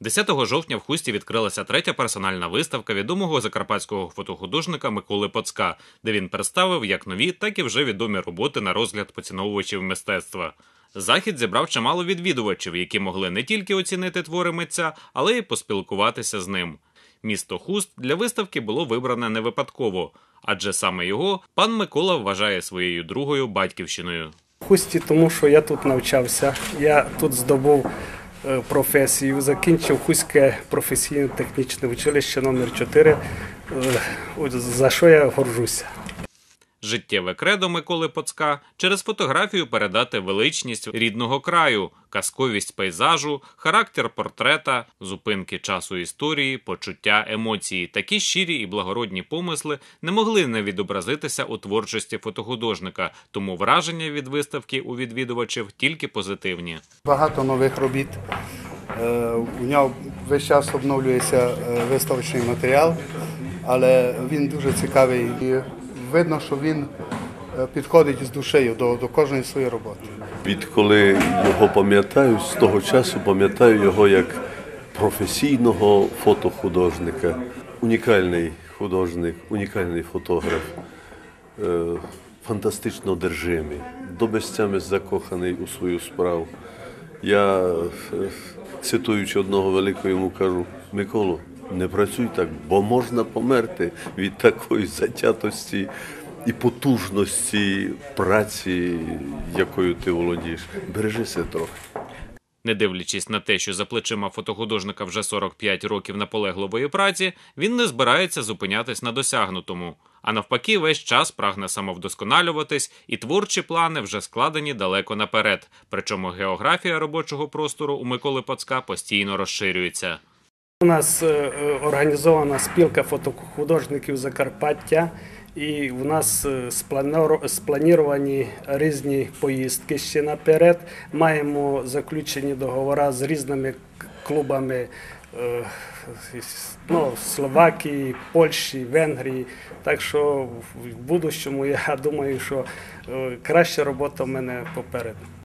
10 жовтня в Хусті відкрилася третя персональна виставка відомого закарпатського фотохудожника Миколи Поцка, де він представив як нові, так і вже відомі роботи на розгляд поціновувачів мистецтва. Захід зібрав чимало відвідувачів, які могли не тільки оцінити твори митця, але й поспілкуватися з ним. Місто Хуст для виставки було вибране не випадково, адже саме його пан Микола вважає своєю другою батьківщиною. Хусті, тому що я тут навчався, я тут здобув професію, закінчив Хуське професійне технічне училище номер 4 е, за що я горжуся. Життєве кредо Миколи Поцка через фотографію передати величність рідного краю, казковість пейзажу, характер портрета, зупинки часу історії, почуття емоції. Такі щирі і благородні помисли не могли не відобразитися у творчості фотохудожника, тому враження від виставки у відвідувачів тільки позитивні. Багато нових робіт. Е, У нього весь час обновлюється е, виставочний матеріал, але він дуже цікавий. Видно, що він е, підходить з душею до, до кожної своєї роботи. Відколи його пам'ятаю, з того часу пам'ятаю його як професійного фотохудожника. Унікальний художник, унікальний фотограф, е, фантастично одержимий, до безцями закоханий у свою справу. Я, е, цитуючи одного великого йому кажу, Миколу, не працюй так, бо можна померти від такої затятості і потужності праці, якою ти володієш. Бережися трохи. Не дивлячись на те, що за плечима фотохудожника вже 45 років наполегливої праці, він не збирається зупинятись на досягнутому. А навпаки, весь час прагне самовдосконалюватись, і творчі плани вже складені далеко наперед. Причому географія робочого простору у Миколи Поцка постійно розширюється. У нас е, е, організована спілка фотохудожників Закарпаття, і у нас е, спланіровані різні поїздки ще наперед. Маємо заключені договори з різними клубами ну, Словакії, Польщі, Венгрії. Так що в будущому я думаю, що краща робота в мене попереду.